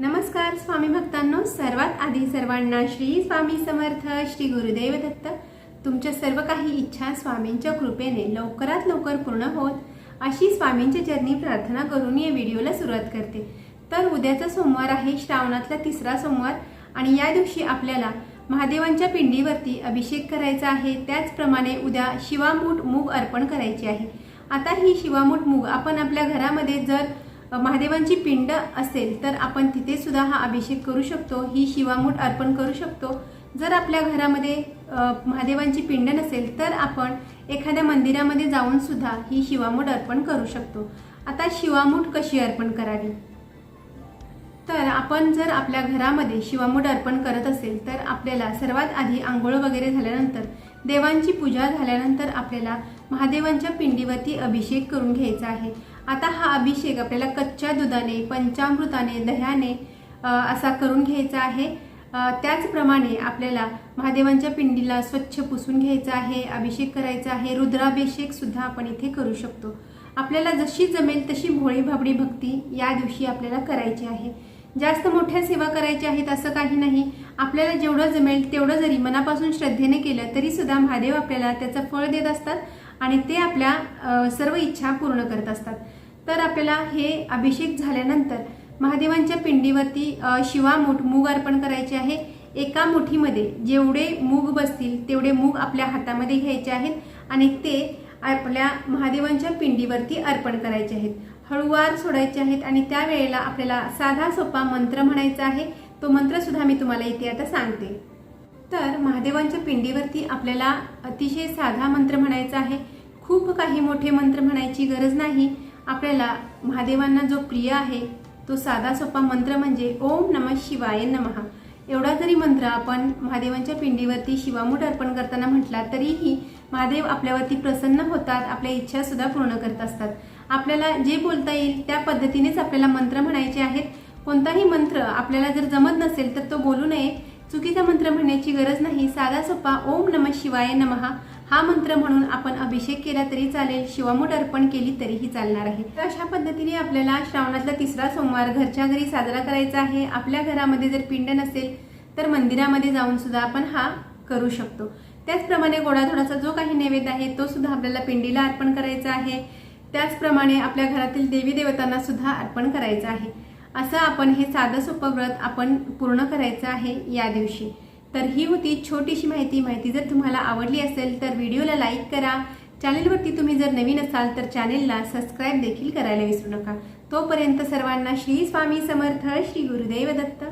नमस्कार स्वामी भक्तांनो. सर्वात आधी सर्वांना श्री स्वामी समर्थ श्री गुरुदेव दत्त. तुमच्या सर्व काही इच्छा स्वामींच्या कृपेने लवकरात लवकर पूर्ण होत. अशी स्वामींच्या चरणी प्रार्थना करून या व्हिडिओला सुरुवात करते. तर उद्याचा सोमवार आहे श्रावणातला तिसरा सोमवार आणि या दिवशी आपल्याला महादेवांच्या पिंडीवरती अभिषेक करायचा आहे. त्याचप्रमाणे उद्या शिवामूठ मूग अर्पण करायची आहे. आता ही शिवामूठ मूग आपण आपल्या घरामध्ये जर महादेवांची पिंड असेल तर आपण तिथे सुद्धा हा अभिषेक करू शकतो. ही शिवामूठ अर्पण करू शकतो. जर आपल्या घरामध्ये महादेवांची पिंड नसेल तर आपण एखाद्या मंदिरामध्ये जाऊन सुद्धा ही शिवामूठ अर्पण करू शकतो. आता शिवामूठ कशी अर्पण करावी? तर आपण जर आपल्या घरामध्ये शिवामूठ अर्पण करत असेल तर आपल्याला सर्वात आधी आंघोळ वगैरे झाल्यानंतर देवांची पूजा झाल्यानंतर आपल्याला महादेवांच्या पिंडीवरती अभिषेक करून घ्यायचा आहे. आता हा अभिषेक आपल्याला कच्च्या दुधाने पंचामृताने दह्याने असा करून घ्यायचा आहे. त्याचप्रमाणे आपल्याला महादेवांच्या पिंडीला स्वच्छ पुसून घ्यायचा आहे अभिषेक करायचा आहे रुद्राभिषेक सुद्धा आपण इथे करू शकतो. आपल्याला जशी जमेल तशी भोळी भाबडी भक्ती या दिवशी आपल्याला करायची आहे. जास्त मोठ्या सेवा करायच्या आहेत असं काही नाही. आपल्याला जेवढं जमेल तेवढं जरी मनापासून श्रद्धेने केलं तरी सुद्धा महादेव आपल्याला त्याचं फळ देत असतात. आणि ते आपल्या सर्व इच्छा पूर्ण करत असतात. तर आपल्याला हे अभिषेक झाल्यानंतर महादेवांच्या पिंडीवरती शिवा मूठ मूग अर्पण करायचे आहे. एका मुठीमध्ये जेवढे मूग बसतील तेवढे मूग आपल्या हातामध्ये घ्यायचे आहेत आणि ते आपल्या महादेवांच्या पिंडीवरती अर्पण करायचे आहेत. हळूवार सोडायचे आहेत आणि त्यावेळेला आपल्याला साधा सोपा मंत्र म्हणायचा आहे. तो मंत्रसुद्धा मी तुम्हाला इथे आता सांगते. तर महादेवांच्या पिंडीवरती आपल्याला अतिशय साधा मंत्र म्हणायचा आहे. खूप काही मोठे मंत्र म्हणायची गरज नाही. आपल्याला महादेवांना जो प्रिय आहे तो साधा सोपा मंत्र म्हणजे ओम नम शिवाय नमः. एवढा जरी मंत्र आपण महादेवांच्या पिंडीवरती शिवामूठ अर्पण करताना म्हटला तरीही महादेव आपल्यावरती प्रसन्न होतात आपल्या इच्छा सुद्धा पूर्ण करत असतात. आपल्याला जे बोलता येईल त्या पद्धतीनेच आपल्याला मंत्र म्हणायचे आहेत. कोणताही मंत्र आपल्याला जर जमत नसेल तर तो बोलू नये. चुकीचा मंत्र म्हणण्याची गरज नाही. साधा सोपा ओम नम शिवाय नमः. हा मंत्र म्हणून आपण अभिषेक केला तरी चालेल. शिवामूठ अर्पण केली तरीही चालणार आहे. तर अशा पद्धतीने आपल्याला श्रावणातला तिसरा सोमवार घरच्या घरी साजरा करायचा आहे. आपल्या घरामध्ये जर पिंड नसेल तर मंदिरामध्ये जाऊन सुद्धा आपण हा करू शकतो. त्याचप्रमाणे गोडाधोडाचा जो काही नैवेद्य आहे तो सुद्धा आपल्याला पिंडीला अर्पण करायचा आहे. त्याचप्रमाणे आपल्या घरातील देवी देवतांना सुद्धा अर्पण करायचं आहे. असं आपण हे साधं सोपं व्रत आपण पूर्ण करायचं आहे या दिवशी. तर ही होती छोटीशी माहिती. माहिती जर तुम्हाला आवडली असेल तर व्हिडिओला लाईक करा. चॅनेलवरती तुम्ही जर नवीन असाल तर चॅनेलला सबस्क्राईब देखील करायला विसरू नका. तोपर्यंत सर्वांना श्री स्वामी समर्थ श्री गुरुदेव दत्त.